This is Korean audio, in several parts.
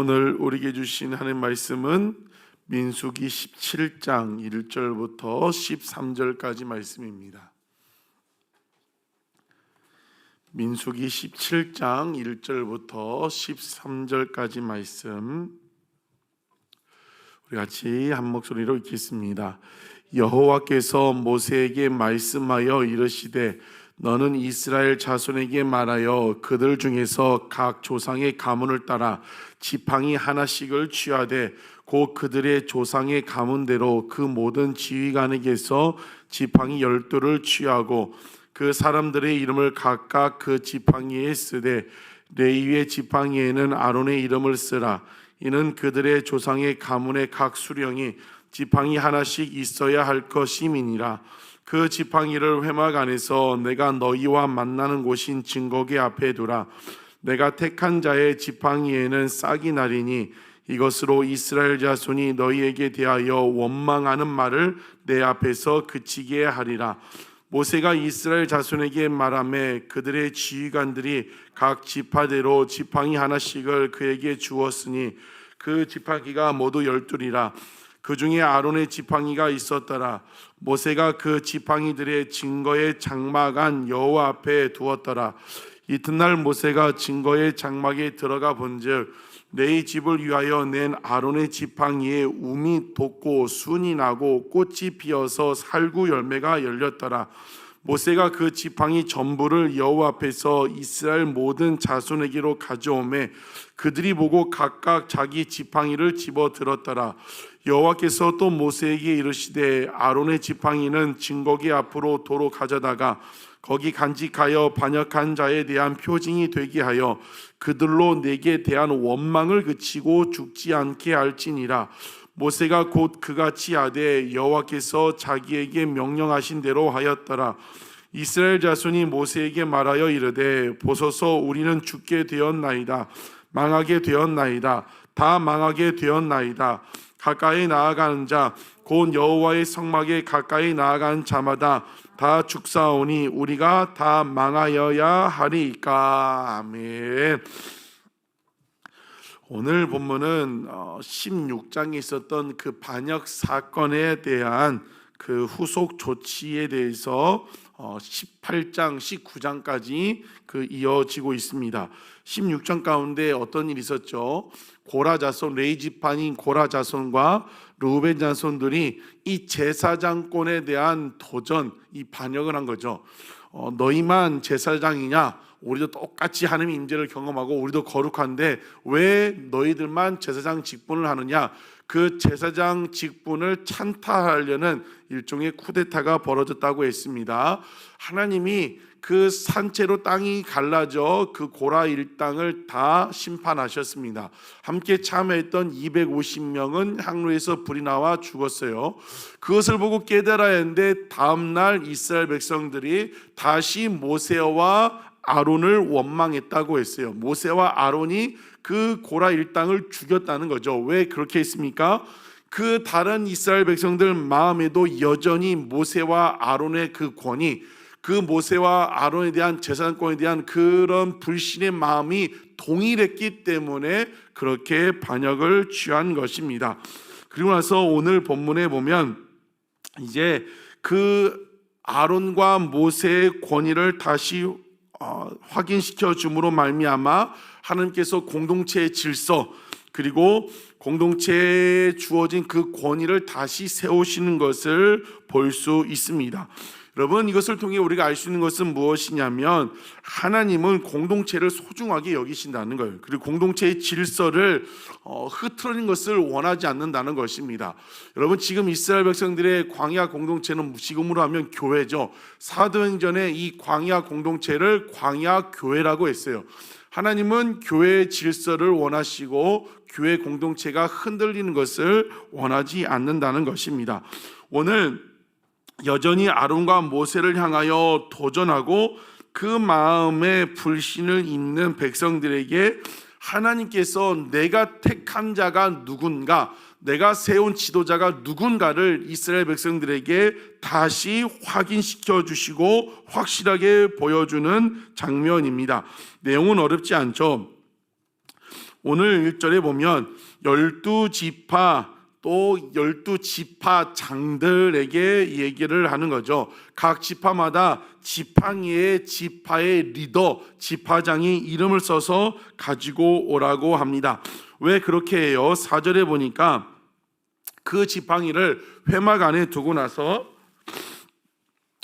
오늘 우리에게 주신 하나님 말씀은 민수기 17장 1절부터 13절까지 말씀입니다. 민수기 17장 1절부터 13절까지 말씀 우리 같이 한 목소리로 읽겠습니다. 여호와께서 모세에게 말씀하여 이르시되 너는 이스라엘 자손에게 말하여 그들 중에서 각 조상의 가문을 따라 지팡이 하나씩을 취하되 곧 그들의 조상의 가문대로 그 모든 지휘관에게서 지팡이 열두를 취하고 그 사람들의 이름을 각각 그 지팡이에 쓰되 레위의 지팡이에는 아론의 이름을 쓰라. 이는 그들의 조상의 가문의 각 수령이 지팡이 하나씩 있어야 할 것임이니라 그 지팡이를 회막 안에서 내가 너희와 만나는 곳인 증거기 앞에 두라. 내가 택한 자의 지팡이에는 싹이 나리니 이것으로 이스라엘 자손이 너희에게 대하여 원망하는 말을 내 앞에서 그치게 하리라. 모세가 이스라엘 자손에게 말하매 그들의 지휘관들이 각 지파대로 지팡이 하나씩을 그에게 주었으니 그 지팡이가 모두 열둘이라 그 중에 아론의 지팡이가 있었더라 모세가 그 지팡이들의 증거의 장막 안 여호와 앞에 두었더라 이튿날 모세가 증거의 장막에 들어가 본즉 내 집을 위하여 낸 아론의 지팡이에 움이 돋고 순이 나고 꽃이 피어서 살구 열매가 열렸더라. 모세가 그 지팡이 전부를 여호와 앞에서 이스라엘 모든 자손에게로 가져오매 그들이 보고 각각 자기 지팡이를 집어 들었더라. 여호와께서 또 모세에게 이르시되 아론의 지팡이는 증거기 앞으로 도로 가져다가 거기 간직하여 반역한 자에 대한 표징이 되게 하여 그들로 내게 대한 원망을 그치고 죽지 않게 할지니라 모세가 곧 그같이 하되 여호와께서 자기에게 명령하신 대로 하였더라. 이스라엘 자손이 모세에게 말하여 이르되 보소서 우리는 죽게 되었나이다. 망하게 되었나이다. 다 망하게 되었나이다. 가까이 나아가는 자 곧 여호와의 성막에 가까이 나아가는 자마다 다 죽사오니 우리가 다 망하여야 하리까. 아멘. 오늘 본문은 16장에 있었던 그 반역 사건에 대한 그 후속 조치에 대해서 18장, 19장까지 그 이어지고 있습니다. 16장 가운데 어떤 일이 있었죠? 고라 자손 레이 지판인 고라 자손과 루벤 자손들이 이 제사장권에 대한 도전, 이 반역을 한 거죠. 어, 너희만 제사장이냐? 우리도 똑같이 하나님의 임재를 경험하고 우리도 거룩한데 왜 너희들만 제사장 직분을 하느냐? 그 제사장 직분을 찬탈하려는 일종의 쿠데타가 벌어졌다고 했습니다. 하나님이 그 산채로 땅이 갈라져 그 고라 일당을 다 심판하셨습니다. 함께 참여했던 250명은 항로에서 불이 나와 죽었어요. 그것을 보고 깨달아야 했는데 다음 날 이스라엘 백성들이 다시 모세와 아론을 원망했다고 했어요. 모세와 아론이 그 고라 일당을 죽였다는 거죠. 왜 그렇게 했습니까? 그 다른 이스라엘 백성들 마음에도 여전히 모세와 아론의 그 권위 그 모세와 아론에 대한 재산권에 대한 그런 불신의 마음이 동일했기 때문에 그렇게 반역을 취한 것입니다. 그리고 나서 오늘 본문에 보면 이제 그 아론과 모세의 권위를 다시 어, 확인시켜 줌으로 말미암아 하나님께서 공동체의 질서 그리고 공동체에 주어진 그 권위를 다시 세우시는 것을 볼 수 있습니다. 여러분 이것을 통해 우리가 알 수 있는 것은 무엇이냐면 하나님은 공동체를 소중하게 여기신다는 거예요. 그리고 공동체의 질서를 어, 흐트러진 것을 원하지 않는다는 것입니다. 여러분 지금 이스라엘 백성들의 광야 공동체는 지금으로 하면 교회죠. 사도행전에 이 광야 공동체를 광야 교회라고 했어요. 하나님은 교회의 질서를 원하시고 교회 공동체가 흔들리는 것을 원하지 않는다는 것입니다. 오늘 여전히 아론과 모세를 향하여 도전하고 그 마음에 불신을 잇는 백성들에게 하나님께서 내가 택한 자가 누군가, 내가 세운 지도자가 누군가를 이스라엘 백성들에게 다시 확인시켜 주시고 확실하게 보여주는 장면입니다. 내용은 어렵지 않죠. 오늘 1절에 보면 열두 지파 또 열두 지파 장들에게 얘기를 하는 거죠. 각 지파마다 지팡이의 지파의 리더, 지파장이 이름을 써서 가지고 오라고 합니다. 왜 그렇게 해요? 4절에 보니까 그 지팡이를 회막 안에 두고 나서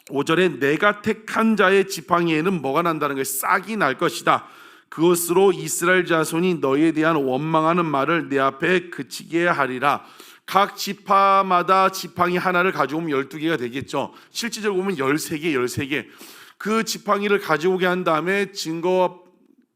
5절에 내가 택한 자의 지팡이에는 뭐가 난다는 거예요? 싹이 날 것이다. 그것으로 이스라엘 자손이 너희에 대한 원망하는 말을 내 앞에 그치게 하리라. 각 지파마다 지팡이 하나를 가지고 오면 12개가 되겠죠. 실질적으로 보면 13개, 13개. 그 지팡이를 가지고 오게 한 다음에 증거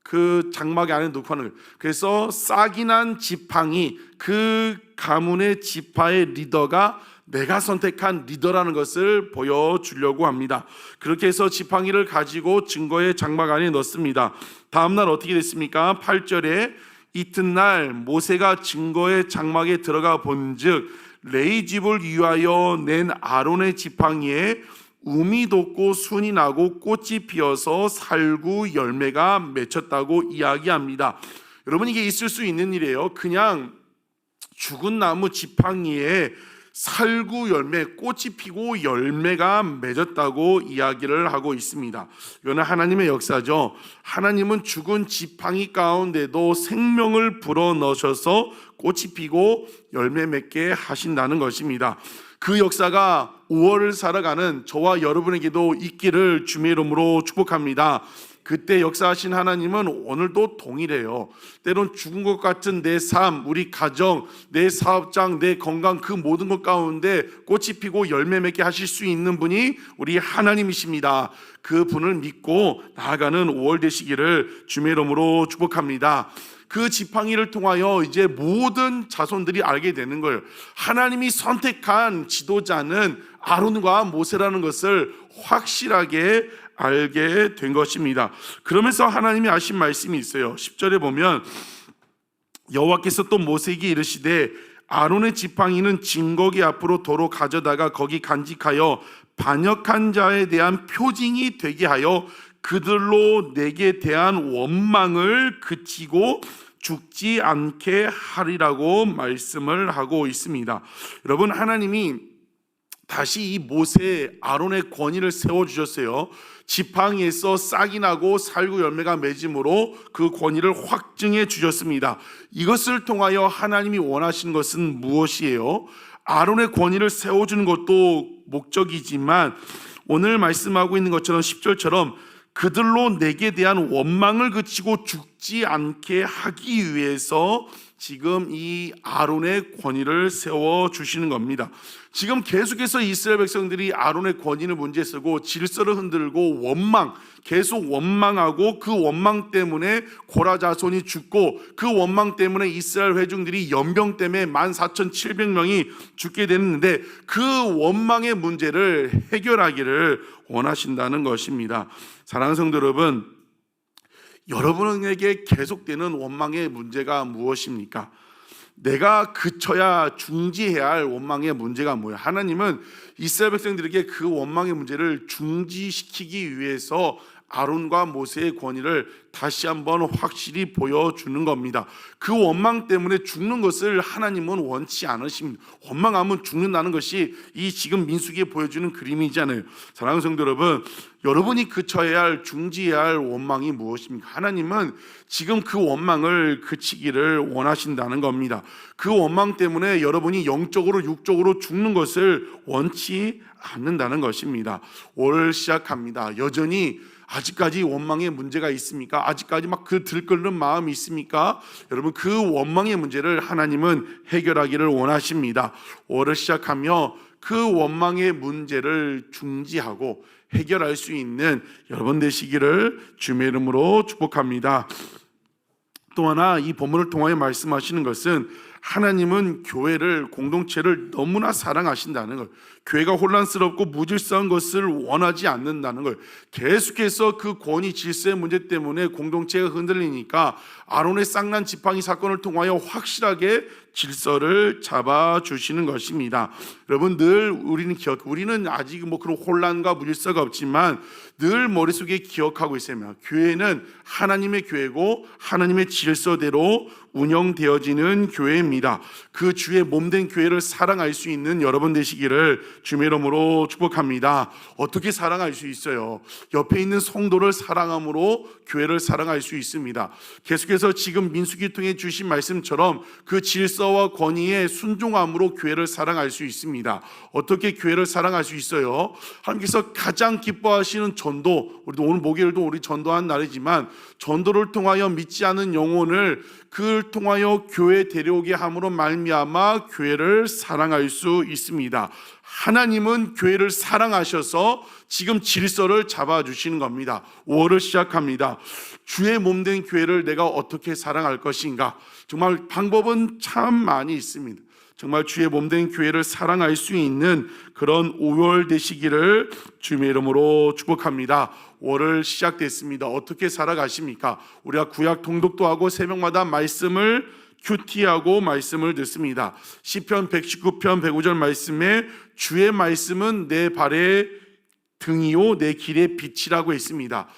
그 장막 안에 넣고 하는 거예요. 그래서 싹이 난 지팡이 그 가문의 지파의 리더가 내가 선택한 리더라는 것을 보여주려고 합니다. 그렇게 해서 지팡이를 가지고 증거의 장막 안에 넣습니다. 다음 날 어떻게 됐습니까? 8절에 이튿날 모세가 증거의 장막에 들어가 본즉 레이 집을 위하여 낸 아론의 지팡이에 um이 돋고 순이 나고 꽃이 피어서 살구 열매가 맺혔다고 이야기합니다. 여러분 이게 있을 수 있는 일이에요. 그냥 죽은 나무 지팡이에 살구 열매, 꽃이 피고 열매가 맺었다고 이야기를 하고 있습니다. 이거는 하나님의 역사죠. 하나님은 죽은 지팡이 가운데도 생명을 불어 넣으셔서 꽃이 피고 열매 맺게 하신다는 것입니다. 그 역사가 5월을 살아가는 저와 여러분에게도 있기를 주의 이름으로 축복합니다. 그때 역사하신 하나님은 오늘도 동일해요. 때론 죽은 것 같은 내 삶, 우리 가정, 내 사업장, 내 건강 그 모든 것 가운데 꽃이 피고 열매 맺게 하실 수 있는 분이 우리 하나님이십니다. 그 분을 믿고 나아가는 5월 되시기를 주의 이름으로 축복합니다. 그 지팡이를 통하여 이제 모든 자손들이 알게 되는 걸 하나님이 선택한 지도자는 아론과 모세라는 것을 확실하게 알게 된 것입니다. 그러면서 하나님이 하신 말씀이 있어요. 10절에 보면 여호와께서 또 모세에게 이르시되 아론의 지팡이는 증거기 앞으로 도로 가져다가 거기 간직하여 반역한 자에 대한 표징이 되게 하여 그들로 내게 대한 원망을 그치고 죽지 않게 하리라고 말씀을 하고 있습니다. 여러분 하나님이 다시 이 모세 아론의 권위를 세워 주셨어요. 지팡이에서 싹이 나고 살구 열매가 맺음으로 그 권위를 확증해 주셨습니다. 이것을 통하여 하나님이 원하시는 것은 무엇이에요? 아론의 권위를 세워 주는 것도 목적이지만 오늘 말씀하고 있는 것처럼 10절처럼 그들로 내게 대한 원망을 그치고 죽지 않게 하기 위해서 지금 이 아론의 권위를 세워 주시는 겁니다. 지금 계속해서 이스라엘 백성들이 아론의 권위를 문제 쓰고 질서를 흔들고 원망, 계속 원망하고 그 원망 때문에 고라 자손이 죽고 그 원망 때문에 이스라엘 회중들이 연병 때문에 14,700명이 죽게 됐는데 그 원망의 문제를 해결하기를 원하신다는 것입니다. 사랑하는 성도 여러분, 여러분에게 계속되는 원망의 문제가 무엇입니까? 내가 그쳐야 중지해야 할 원망의 문제가 뭐예요? 하나님은 이스라엘 백성들에게 그 원망의 문제를 중지시키기 위해서 아론과 모세의 권위를 다시 한번 확실히 보여주는 겁니다. 그 원망 때문에 죽는 것을 하나님은 원치 않으십니다. 원망하면 죽는다는 것이 이 지금 민수기에 보여주는 그림이잖아요. 사랑하는 성도 여러분, 여러분이 그쳐야 할 중지해야 할 원망이 무엇입니까? 하나님은 지금 그 원망을 그치기를 원하신다는 겁니다. 그 원망 때문에 여러분이 영적으로 육적으로 죽는 것을 원치 않는다는 것입니다. 올 시작합니다. 여전히 아직까지 원망의 문제가 있습니까? 아직까지 막 그 들끓는 마음이 있습니까? 여러분 그 원망의 문제를 하나님은 해결하기를 원하십니다. 월을 시작하며 그 원망의 문제를 중지하고 해결할 수 있는 여러분 되시기를 주의 이름으로 축복합니다. 또 하나 이 본문을 통하여 말씀하시는 것은 하나님은 교회를 공동체를 너무나 사랑하신다는 걸 교회가 혼란스럽고 무질서한 것을 원하지 않는다는 걸 계속해서 그 권위 질서의 문제 때문에 공동체가 흔들리니까 아론의 쌍난 지팡이 사건을 통하여 확실하게 질서를 잡아 주시는 것입니다. 여러분 늘 우리는 기억 우리는 아직 뭐 그런 혼란과 무질서가 없지만 늘 머릿속에 기억하고 있으면 교회는 하나님의 교회고 하나님의 질서대로 운영되어지는 교회입니다. 그 주의 몸된 교회를 사랑할 수 있는 여러분 되시기를 주의 이름으로 축복합니다. 어떻게 사랑할 수 있어요? 옆에 있는 성도를 사랑함으로 교회를 사랑할 수 있습니다. 계속해서 지금 민수기 통해 주신 말씀처럼 그 질서와 권위에 순종함으로 교회를 사랑할 수 있습니다. 어떻게 교회를 사랑할 수 있어요? 하나님께서 가장 기뻐하시는 전도, 우리도 오늘 목요일도 우리 전도한 날이지만 전도를 통하여 믿지 않은 영혼을 그를 통하여 교회 데려오게 함으로 말미암아 교회를 사랑할 수 있습니다. 하나님은 교회를 사랑하셔서 지금 질서를 잡아 주시는 겁니다. 5월을 시작합니다. 주의 몸 된 교회를 내가 어떻게 사랑할 것인가? 정말 방법은 참 많이 있습니다. 정말 주의 몸된 교회를 사랑할 수 있는 그런 5월 되시기를 주님의 이름으로 축복합니다. 5월 시작됐습니다. 어떻게 살아가십니까? 우리가 구약 통독도 하고 새벽마다 말씀을 큐티하고 말씀을 듣습니다. 시편 119편 105절 말씀에 주의 말씀은 내 발의 등이요 내 길의 빛이라고 했습니다.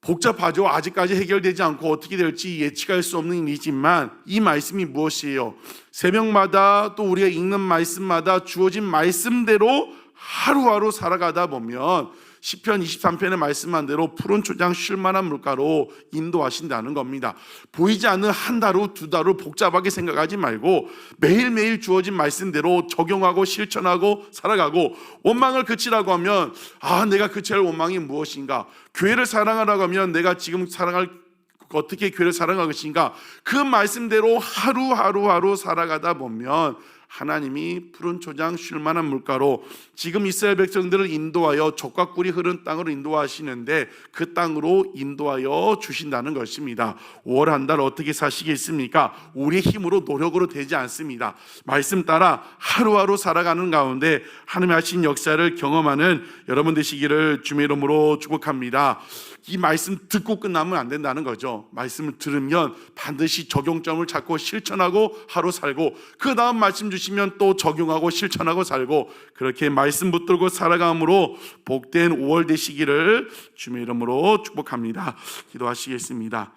복잡하죠. 아직까지 해결되지 않고 어떻게 될지 예측할 수 없는 일이지만 이 말씀이 무엇이에요? 새벽마다 또 우리가 읽는 말씀마다 주어진 말씀대로 하루하루 살아가다 보면 시편 23편의 말씀한 대로 푸른 초장 쉴 만한 물가로 인도하신다는 겁니다. 보이지 않는 한 달 후 두 달 후 복잡하게 생각하지 말고 매일매일 주어진 말씀대로 적용하고 실천하고 살아가고 원망을 그치라고 하면 아 내가 할 원망이 무엇인가 교회를 사랑하라고 하면 내가 지금 사랑할 어떻게 교회를 사랑할 것인가 그 말씀대로 하루하루하루 살아가다 보면 하나님이 푸른 초장 쉴 만한 물가로 지금 이스라엘 백성들을 인도하여 젖과 꿀이 흐른 땅으로 인도하시는데 그 땅으로 인도하여 주신다는 것입니다. 5월 한 달 어떻게 사시겠습니까? 우리의 힘으로 노력으로 되지 않습니다. 말씀 따라 하루하루 살아가는 가운데 하나님 하신 역사를 경험하는 여러분 되시기를 주의 이름으로 축복합니다. 이 말씀 듣고 끝나면 안 된다는 거죠. 말씀을 들으면 반드시 적용점을 찾고 실천하고 하루 살고 그 다음 말씀 주시면 또 적용하고 실천하고 살고 그렇게 말씀 붙들고 살아감으로 복된 5월 되시기를 주의 이름으로 축복합니다. 기도하시겠습니다.